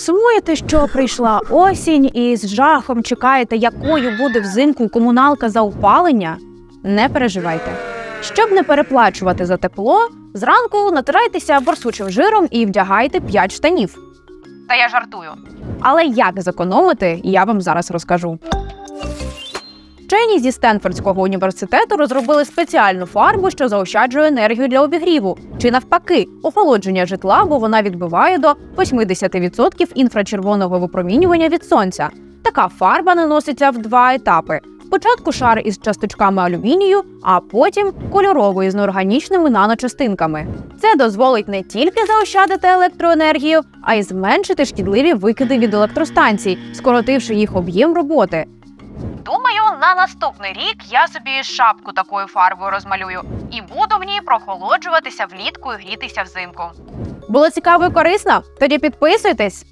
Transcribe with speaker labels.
Speaker 1: Сумуєте, що прийшла осінь і з жахом чекаєте, якою буде взимку комуналка за опалення? Не переживайте. Щоб не переплачувати за тепло, зранку натирайтеся борсучим жиром і вдягайте 5 штанів. Та я жартую. Але як зекономити, я вам зараз розкажу. Вчені зі Стенфордського університету розробили спеціальну фарбу, що заощаджує енергію для обігріву, чи навпаки, охолодження житла, бо вона відбиває до 80% інфрачервоного випромінювання від сонця. Така фарба наноситься в два етапи: спочатку шар із часточками алюмінію, а потім кольоровий з неорганічними наночастинками. Це дозволить не тільки заощадити електроенергію, а й зменшити шкідливі викиди від електростанцій, скоротивши їх об'єм роботи. На наступний рік я собі шапку такою фарбою розмалюю і буду в ній прохолоджуватися влітку і грітися взимку. Було цікаво і корисно? Тоді підписуйтесь.